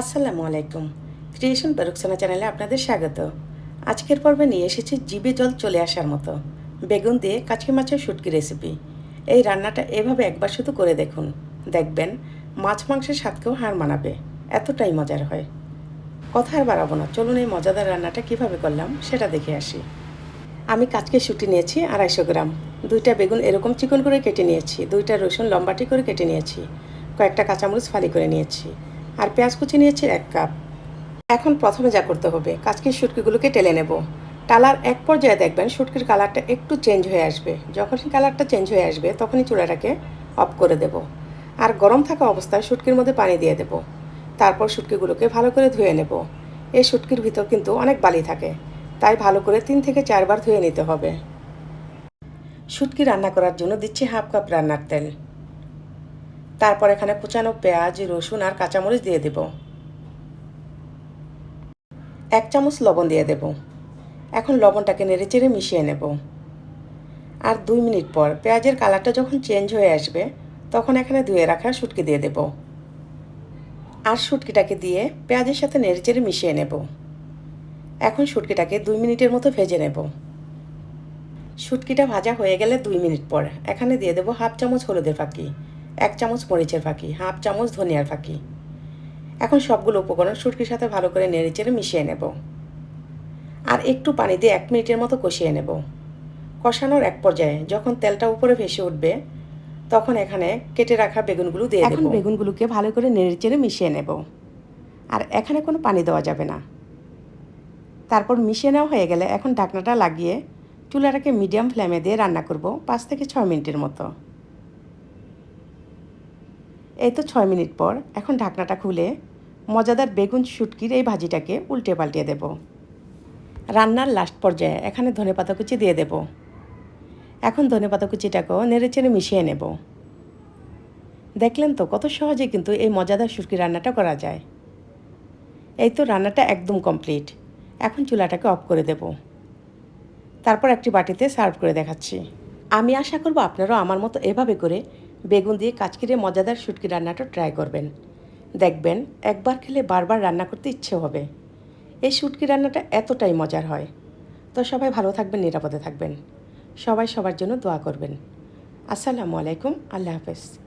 আসসালামু আলাইকুম। ক্রিয়েশন পেরুকসানা চ্যানেলে আপনাদের স্বাগত। আজকের পর্বে নিয়ে এসেছি জিভে জল চলে আসার মতো। বেগুন দিয়ে কাচকি মাছের শুটকি রেসিপি এই রান্নাটা এভাবে একবার শুধু করে দেখুন। দেখবেন, মাছ মাংসের স্বাদকেও হার মানাবে। এতটাই মজার হয়। কথা আর বাড়াবো না। চলুন এই মজাদার রান্নাটা কীভাবে করলাম সেটা দেখে আসি। আমি কাঁচকে শুটি নিয়েছি আড়াইশো গ্রাম। দুইটা বেগুন এরকম চিকন করে কেটে নিয়েছি। দুইটা রসুন লম্বাটি করে কেটে নিয়েছি। কয়েকটা কাঁচামরিচ ফালি করে নিয়েছি। আর পেঁয়াজ কুচি নিয়েছি এক কাপ। এখন প্রথমে যা করতে হবে, কাচকির শুটকিগুলোকে টেলে নেব। টালার এক পর্যায়ে দেখবেন শুটকির কালারটা একটু চেঞ্জ হয়ে আসবে। যখনই কালারটা চেঞ্জ হয়ে আসবে, তখনই চুলাটাকে অফ করে দেব। আর গরম থাকা অবস্থায় শুটকির মধ্যে পানি দিয়ে দেব। তারপর শুটকিগুলোকে ভালো করে ধুয়ে নেব। এই শুটকির ভিতর কিন্তু অনেক বালি থাকে। তাই ভালো করে তিন থেকে চারবার ধুয়ে নিতে হবে। শুটকি রান্না করার জন্য দিচ্ছি হাফ কাপ রান্নার তেল। তারপর এখানে কুচানো পেঁয়াজ, রসুন আর কাঁচামরিচ দিয়ে দেব। এক চামচ লবণ দিয়ে দেব। এখন লবণটাকে নেড়েচেড়ে মিশিয়ে নেব। আর দুই মিনিট পর পেঁয়াজের কালারটা যখন চেঞ্জ হয়ে আসবে, তখন এখানে ধুয়ে রাখা শুটকি দিয়ে দেব। আর শুটকিটাকে দিয়ে পেঁয়াজের সাথে নেড়েচেড়ে মিশিয়ে নেব। এখন শুটকিটাকে দুই মিনিটের মতো ভেজে নেব। শুটকিটা ভাজা হয়ে গেলে দুই মিনিট পর এখানে দিয়ে দেবো হাফ চামচ হলুদের ফাঁকি। এক চামচ মরিচের ফাঁকি হাফ চামচ ধনিয়ার ফাঁকি। এখন সবগুলো উপকরণ শুটকির সাথে ভালো করে নেড়েচেড়ে মিশিয়ে নেব। আর একটু পানি দিয়ে এক মিনিটের মতো কষিয়ে নেব। কষানোর এক পর্যায়ে যখন তেলটা উপরে ভেসে উঠবে তখন এখানে কেটে রাখা বেগুনগুলো দিয়ে এখন বেগুনগুলোকে ভালো করে নেড়েচেড়ে মিশিয়ে নেব। আর এখানে কোনো পানি দেওয়া যাবে না। তারপর মিশিয়ে নেওয়া হয়ে গেলে এখন ঢাকনাটা লাগিয়ে চুলাটাকে মিডিয়াম ফ্লেমে দিয়ে রান্না করব পাঁচ থেকে ছয় মিনিটের মতো। এই তো ছয় মিনিট পর এখন ঢাকনাটা খুলে মজাদার বেগুন শুটকির এই ভাজিটাকে উল্টে পাল্টিয়ে দেব। রান্নার লাস্ট পর্যায়ে এখানে ধনেপাতা কুচি দিয়ে দেব। এখন ধনেপাতা কুচিটাকেও নেড়ে চেড়ে মিশিয়ে নেব। দেখলেন তো কত সহজে কিন্তু এই মজাদার শুটকি রান্নাটা করা যায়। এই তো রান্নাটা একদম কমপ্লিট এখন চুলাটাকে অফ করে দেব। তারপর একটি বাটিতে সার্ভ করে দেখাচ্ছি। আমি আশা করব আপনারাও আমার মতো এভাবে করে বেগুন দিয়ে কাচকিরে মজাদার শুটকি রান্নাটা ট্রাই করবেন। দেখবেন একবার খেলে বারবার রান্না করতে ইচ্ছে হবে। এই শুটকি রান্নাটা এতটাই মজার হয়। তো সবাই ভালো থাকবেন, নিরাপদে থাকবেন। সবাই সবার জন্য দোয়া করবেন। আসসালামু আলাইকুম, আল্লাহ হাফেজ।